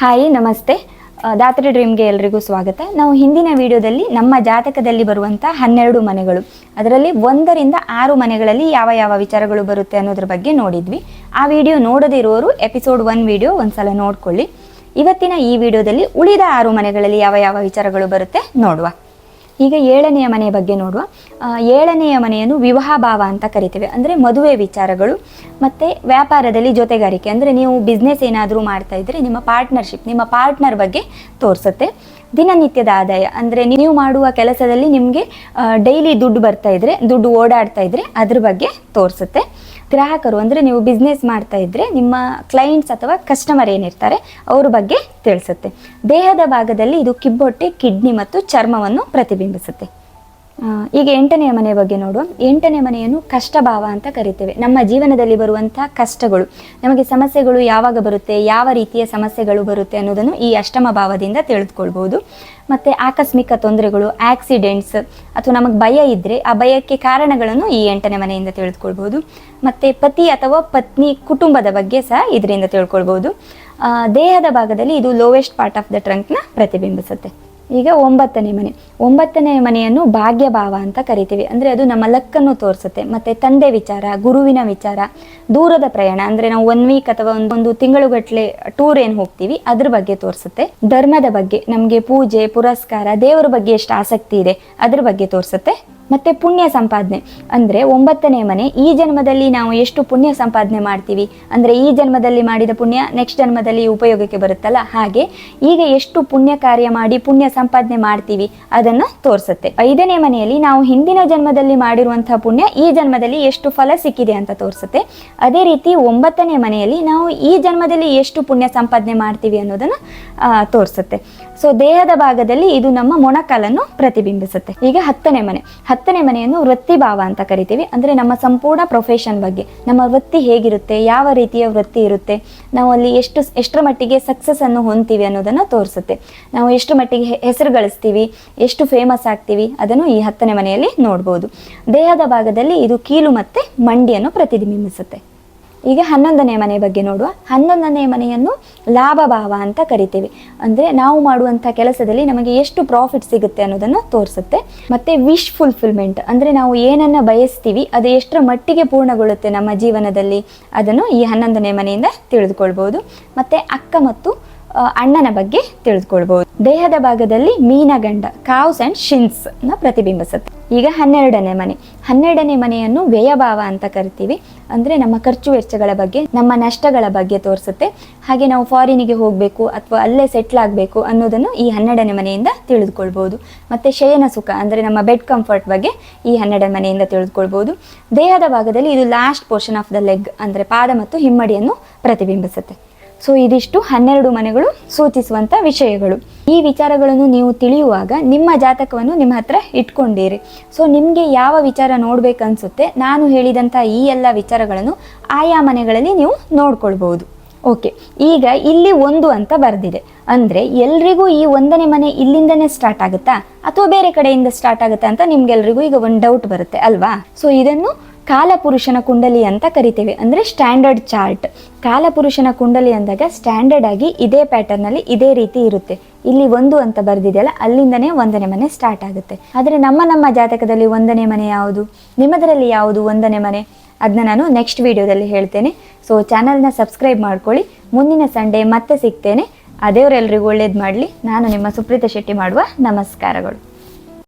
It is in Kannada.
ಹಾಯ್, ನಮಸ್ತೆ. ದಾತ್ರಿ ಡ್ರೀಮ್ಗೆ ಎಲ್ರಿಗೂ ಸ್ವಾಗತ. ನಾವು ಹಿಂದಿನ ವಿಡಿಯೋದಲ್ಲಿ ನಮ್ಮ ಜಾತಕದಲ್ಲಿ ಬರುವಂಥ ಹನ್ನೆರಡು ಮನೆಗಳು. ಅದರಲ್ಲಿ ಒಂದರಿಂದ ಆರು ಮನೆಗಳಲ್ಲಿ ಯಾವ ಯಾವ ವಿಚಾರಗಳು ಬರುತ್ತೆ ಅನ್ನೋದ್ರ ಬಗ್ಗೆ ನೋಡಿದ್ವಿ. ಆ ವಿಡಿಯೋ ನೋಡದಿರುವವರು ಎಪಿಸೋಡ್ ಒನ್ ವಿಡಿಯೋ ಒಂದ್ಸಲ ನೋಡ್ಕೊಳ್ಳಿ. ಇವತ್ತಿನ ಈ ವಿಡಿಯೋದಲ್ಲಿ ಉಳಿದ ಆರು ಮನೆಗಳಲ್ಲಿ ಯಾವ ಯಾವ ವಿಚಾರಗಳು ಬರುತ್ತೆ ನೋಡುವ. ಈಗ ಏಳನೆಯ ಮನೆಯ ಬಗ್ಗೆ ನೋಡುವ. ಏಳನೆಯ ಮನೆಯನ್ನು ವಿವಾಹ ಭಾವ ಅಂತ ಕರಿತೇವೆ. ಅಂದರೆ ಮದುವೆ ವಿಚಾರಗಳು, ಮತ್ತು ವ್ಯಾಪಾರದಲ್ಲಿ ಜೊತೆಗಾರಿಕೆ. ಅಂದರೆ ನೀವು ಬಿಸ್ನೆಸ್ ಏನಾದರೂ ಮಾಡ್ತಾ ಇದ್ದರೆ ನಿಮ್ಮ ಪಾರ್ಟ್ನರ್ಶಿಪ್ ನಿಮ್ಮ ಪಾರ್ಟ್ನರ್ ಬಗ್ಗೆ ತೋರಿಸುತ್ತೆ. ದಿನನಿತ್ಯದ ಆದಾಯ. ಅಂದರೆ ನೀವು ಮಾಡುವ ಕೆಲಸದಲ್ಲಿ ನಿಮಗೆ ಡೈಲಿ ದುಡ್ಡು ಬರ್ತಾ ಇದ್ರೆ, ದುಡ್ಡು ಓಡಾಡ್ತಾ ಇದ್ರೆ ಅದ್ರ ಬಗ್ಗೆ ತೋರಿಸುತ್ತೆ. ಗ್ರಾಹಕರು, ಅಂದರೆ ನೀವು ಬಿಸ್ನೆಸ್ ಮಾಡ್ತಾ ಇದ್ದರೆ ನಿಮ್ಮ ಕ್ಲೈಂಟ್ಸ್ ಅಥವಾ ಕಸ್ಟಮರ್ ಏನಿರ್ತಾರೆ, ಅವ್ರ ಬಗ್ಗೆ ತಿಳಿಸುತ್ತೆ. ದೇಹದ ಭಾಗದಲ್ಲಿ ಇದು ಕಿಬ್ಬೊಟ್ಟೆ, ಕಿಡ್ನಿ ಮತ್ತು ಚರ್ಮವನ್ನು ಪ್ರತಿಬಿಂಬಿಸುತ್ತೆ. ಈಗ ಎಂಟನೆಯ ಮನೆಯ ಬಗ್ಗೆ ನೋಡುವ. ಎಂಟನೇ ಮನೆಯನ್ನು ಕಷ್ಟಭಾವ ಅಂತ ಕರಿತೇವೆ. ನಮ್ಮ ಜೀವನದಲ್ಲಿ ಬರುವಂತಹ ಕಷ್ಟಗಳು. ನಮಗೆ ಸಮಸ್ಯೆಗಳು ಯಾವಾಗ ಬರುತ್ತೆ, ಯಾವ ರೀತಿಯ ಸಮಸ್ಯೆಗಳು ಬರುತ್ತೆ ಅನ್ನೋದನ್ನು ಈ ಅಷ್ಟಮ ಭಾವದಿಂದ ತಿಳಿದುಕೊಳ್ಬಹುದು. ಮತ್ತು ಆಕಸ್ಮಿಕ ತೊಂದರೆಗಳು ಆಕ್ಸಿಡೆಂಟ್ಸ್ ಅಥವಾ ನಮಗೆ ಭಯ ಇದ್ದರೆ ಆ ಭಯಕ್ಕೆ ಕಾರಣಗಳನ್ನು ಈ ಎಂಟನೇ ಮನೆಯಿಂದ ತಿಳಿದುಕೊಳ್ಬಹುದು. ಮತ್ತು ಪತಿ ಅಥವಾ ಪತ್ನಿ ಕುಟುಂಬದ ಬಗ್ಗೆ ಸಹ ಇದರಿಂದ ತಿಳ್ಕೊಳ್ಬಹುದು. ದೇಹದ ಭಾಗದಲ್ಲಿ ಇದು ಲೋವೆಸ್ಟ್ ಪಾರ್ಟ್ ಆಫ್ ದ ಟ್ರಂಕ್ನ ಪ್ರತಿಬಿಂಬಿಸುತ್ತೆ. ಈಗ ಒಂಬತ್ತನೇ ಮನೆ. ಒಂಬತ್ತನೇ ಮನೆಯನ್ನು ಭಾಗ್ಯಭಾವ ಅಂತ ಕರಿತೀವಿ. ಅಂದರೆ ಅದು ನಮ್ಮ ಲಕ್ಕನ್ನು ತೋರಿಸುತ್ತೆ. ಮತ್ತು ತಂದೆ ವಿಚಾರ, ಗುರುವಿನ ವಿಚಾರ, ದೂರದ ಪ್ರಯಾಣ. ಅಂದರೆ ನಾವು ಒನ್ ವೀಕ್ ಅಥವಾ ಒಂದು ಒಂದು ತಿಂಗಳುಗಟ್ಟಲೆ ಟೂರ್ ಏನು ಹೋಗ್ತೀವಿ, ಅದ್ರ ಬಗ್ಗೆ ತೋರಿಸುತ್ತೆ. ಧರ್ಮದ ಬಗ್ಗೆ, ನಮಗೆ ಪೂಜೆ, ಪುರಸ್ಕಾರ, ದೇವರ ಬಗ್ಗೆ ಎಷ್ಟು ಆಸಕ್ತಿ ಇದೆ, ಅದ್ರ ಬಗ್ಗೆ ತೋರಿಸುತ್ತೆ. ಮತ್ತೆ ಪುಣ್ಯ ಸಂಪಾದನೆ. ಅಂದರೆ ಒಂಬತ್ತನೇ ಮನೆ, ಈ ಜನ್ಮದಲ್ಲಿ ನಾವು ಎಷ್ಟು ಪುಣ್ಯ ಸಂಪಾದನೆ ಮಾಡ್ತೀವಿ? ಅಂದರೆ ಈ ಜನ್ಮದಲ್ಲಿ ಮಾಡಿದ ಪುಣ್ಯ ನೆಕ್ಸ್ಟ್ ಜನ್ಮದಲ್ಲಿ ಉಪಯೋಗಕ್ಕೆ ಬರುತ್ತಲ್ಲ? ಹಾಗೆ ಈಗ ಎಷ್ಟು ಪುಣ್ಯ ಕಾರ್ಯ ಮಾಡಿ, ಪುಣ್ಯ ಸಂಪಾದನೆ ಮಾಡ್ತೀವಿ ಅದನ್ನು ತೋರಿಸುತ್ತೆ. ಐದನೇ ಮನೆಯಲ್ಲಿ ನಾವು ಹಿಂದಿನ ಜನ್ಮದಲ್ಲಿ ಮಾಡಿರುವಂತಹ ಪುಣ್ಯ ಈ ಜನ್ಮದಲ್ಲಿ ಎಷ್ಟು ಫಲ ಸಿಕ್ಕಿದೆ ಅಂತ ತೋರಿಸುತ್ತೆ. ಅದೇ ರೀತಿ ಒಂಬತ್ತನೇ ಮನೆಯಲ್ಲಿ ನಾವು ಈ ಜನ್ಮದಲ್ಲಿ ಎಷ್ಟು ಪುಣ್ಯ ಸಂಪಾದನೆ ಮಾಡ್ತೀವಿ ಅನ್ನೋದನ್ನು ತೋರಿಸುತ್ತೆ. ಸೊ ದೇಹದ ಭಾಗದಲ್ಲಿ ಇದು ನಮ್ಮ ಮೊಣಕಾಲನ್ನು ಪ್ರತಿಬಿಂಬಿಸುತ್ತೆ. ಈಗ ಹತ್ತನೇ ಮನೆ. ಹತ್ತನೇ ಮನೆಯನ್ನು ವೃತ್ತಿ ಭಾವ ಅಂತ ಕರಿತೀವಿ. ಅಂದ್ರೆ ನಮ್ಮ ಸಂಪೂರ್ಣ ಪ್ರೊಫೆಷನ್ ಬಗ್ಗೆ. ನಮ್ಮ ವೃತ್ತಿ ಹೇಗಿರುತ್ತೆ? ಯಾವ ರೀತಿಯ ವೃತ್ತಿ ಇರುತ್ತೆ? ನಾವು ಅಲ್ಲಿ ಎಷ್ಟು ಎಷ್ಟರ ಮಟ್ಟಿಗೆ ಸಕ್ಸಸ್ ಅನ್ನು ಹೊಂತೀವಿ ಅನ್ನೋದನ್ನು ತೋರಿಸುತ್ತೆ. ನಾವು ಎಷ್ಟು ಮಟ್ಟಿಗೆ ಹೆಸರು ಗಳಿಸ್ತೀವಿ? ಎಷ್ಟು ಫೇಮಸ್ ಆಗ್ತೀವಿ? ಅದನ್ನು ಈ ಹತ್ತನೇ ಮನೆಯಲ್ಲಿ ನೋಡ್ಬೋದು. ದೇಹದ ಭಾಗದಲ್ಲಿ ಇದು ಕೀಲು ಮತ್ತೆ ಮಂಡಿಯನ್ನು ಪ್ರತಿಬಿಂಬಿಸುತ್ತೆ. ಈಗ ಹನ್ನೊಂದನೇ ಮನೆ ಬಗ್ಗೆ ನೋಡುವ. ಹನ್ನೊಂದನೇ ಮನೆಯನ್ನು ಲಾಭ ಭಾವ ಅಂತ ಕರಿತೀವಿ. ಅಂದರೆ ನಾವು ಮಾಡುವಂಥ ಕೆಲಸದಲ್ಲಿ ನಮಗೆ ಎಷ್ಟು ಪ್ರಾಫಿಟ್ ಸಿಗುತ್ತೆ ಅನ್ನೋದನ್ನು ತೋರಿಸುತ್ತೆ. ಮತ್ತು ವಿಶ್ ಫುಲ್ಫಿಲ್ಮೆಂಟ್ ಅಂದರೆ ನಾವು ಏನನ್ನು ಬಯಸ್ತೀವಿ, ಅದು ಎಷ್ಟರ ಮಟ್ಟಿಗೆ ಪೂರ್ಣಗೊಳ್ಳುತ್ತೆ ನಮ್ಮ ಜೀವನದಲ್ಲಿ, ಅದನ್ನು ಈ ಹನ್ನೊಂದನೇ ಮನೆಯಿಂದ ತಿಳಿದುಕೊಳ್ಬೋದು ಮತ್ತು ಅಕ್ಕ ಮತ್ತು ಅಣ್ಣನ ಬಗ್ಗೆ ತಿಳಿದುಕೊಳ್ಬಹುದು ದೇಹದ ಭಾಗದಲ್ಲಿ ಮೀನಗಂಡ, ಕಾವ್ಸ್ ಅಂಡ್ ಶಿನ್ಸ್ನ ಪ್ರತಿಬಿಂಬಿಸುತ್ತೆ. ಈಗ ಹನ್ನೆರಡನೇ ಮನೆ. ಹನ್ನೆರಡನೇ ಮನೆಯನ್ನು ವ್ಯಯಭಾವ ಅಂತ ಕರಿತೀವಿ. ಅಂದ್ರೆ ನಮ್ಮ ಖರ್ಚು ವೆಚ್ಚಗಳ ಬಗ್ಗೆ, ನಮ್ಮ ನಷ್ಟಗಳ ಬಗ್ಗೆ ತೋರಿಸುತ್ತೆ. ಹಾಗೆ ನಾವು ಫಾರಿನಿಗೆ ಹೋಗಬೇಕು ಅಥವಾ ಅಲ್ಲೇ ಸೆಟ್ಲ್ ಆಗಬೇಕು ಅನ್ನೋದನ್ನು ಈ ಹನ್ನೆರಡನೇ ಮನೆಯಿಂದ ತಿಳಿದುಕೊಳ್ಬಹುದು ಮತ್ತೆ ಶಯನ ಸುಖ, ಅಂದ್ರೆ ನಮ್ಮ ಬೆಡ್ ಕಂಫರ್ಟ್ ಬಗ್ಗೆ ಈ ಹನ್ನೆರಡನೇ ಮನೆಯಿಂದ ತಿಳಿದುಕೊಳ್ಬಹುದು ದೇಹದ ಭಾಗದಲ್ಲಿ ಇದು last portion of the leg ಅಂದ್ರೆ ಪಾದ ಮತ್ತು ಹಿಮ್ಮಡಿಯನ್ನು ಪ್ರತಿಬಿಂಬಿಸುತ್ತೆ. ಸೊ ಇದಿಷ್ಟು ಹನ್ನೆರಡು ಮನೆಗಳು ಸೂಚಿಸುವಂಥ ವಿಷಯಗಳು. ಈ ವಿಚಾರಗಳನ್ನು ನೀವು ತಿಳಿಯುವಾಗ ನಿಮ್ಮ ಜಾತಕವನ್ನು ನಿಮ್ಮ ಹತ್ರ ಇಟ್ಕೊಂಡಿರಿ. ಸೊ ನಿಮಗೆ ಯಾವ ವಿಚಾರ ನೋಡ್ಬೇಕನ್ಸುತ್ತೆ, ನಾನು ಹೇಳಿದಂಥ ಈ ಎಲ್ಲ ವಿಚಾರಗಳನ್ನು ಆಯಾ ಮನೆಗಳಲ್ಲಿ ನೀವು ನೋಡ್ಕೊಳ್ಬಹುದು. ಓಕೆ, ಈಗ ಇಲ್ಲಿ ಒಂದು ಅಂತ ಬರೆದಿದೆ. ಅಂದರೆ ಎಲ್ರಿಗೂ ಈ ಒಂದನೇ ಮನೆ ಇಲ್ಲಿಂದನೇ ಸ್ಟಾರ್ಟ್ ಆಗುತ್ತಾ, ಅಥವಾ ಬೇರೆ ಕಡೆಯಿಂದ ಸ್ಟಾರ್ಟ್ ಆಗುತ್ತಾ ಅಂತ ನಿಮ್ಗೆಲ್ರಿಗೂ ಈಗ ಒಂದು ಡೌಟ್ ಬರುತ್ತೆ ಅಲ್ವಾ? ಸೊ ಇದನ್ನು ಕಾಲಪುರುಷನ ಕುಂಡಲಿ ಅಂತ ಕರಿತೇವೆ. ಅಂದರೆ ಸ್ಟ್ಯಾಂಡರ್ಡ್ ಚಾರ್ಟ್ ಕಾಲಪುರುಷನ ಕುಂಡಲಿ ಅಂದಾಗ ಸ್ಟ್ಯಾಂಡರ್ಡ್ ಆಗಿ ಇದೇ ಪ್ಯಾಟರ್ನಲ್ಲಿ ಇದೇ ರೀತಿ ಇರುತ್ತೆ. ಇಲ್ಲಿ ಒಂದು ಅಂತ ಬರೆದಿದೆಯಲ್ಲ, ಅಲ್ಲಿಂದನೇ ಒಂದನೇ ಮನೆ ಸ್ಟಾರ್ಟ್ ಆಗುತ್ತೆ. ಆದರೆ ನಮ್ಮ ನಮ್ಮ ಜಾತಕದಲ್ಲಿ ಒಂದನೇ ಮನೆ ಯಾವುದು? ನಿಮ್ಮದರಲ್ಲಿ ಯಾವುದು ಒಂದನೇ ಮನೆ? ಅದನ್ನ ನಾನು ನೆಕ್ಸ್ಟ್ ವಿಡಿಯೋದಲ್ಲಿ ಹೇಳ್ತೇನೆ. ಸೊ ಚಾನಲ್ನ ಸಬ್ಸ್ಕ್ರೈಬ್ ಮಾಡ್ಕೊಳ್ಳಿ. ಮುಂದಿನ ಸಂಡೇ ಮತ್ತೆ ಸಿಗ್ತೇನೆ. ಅದೇವರೆಲ್ಲರಿಗೂ ದೇವರೆಲ್ಲರಿಗೂ ಒಳ್ಳೇದು ಮಾಡಲಿ. ನಾನು ನಿಮ್ಮ ಸುಪ್ರೀತ ಶೆಟ್ಟಿ ಮಾಡುವ ನಮಸ್ಕಾರಗಳು.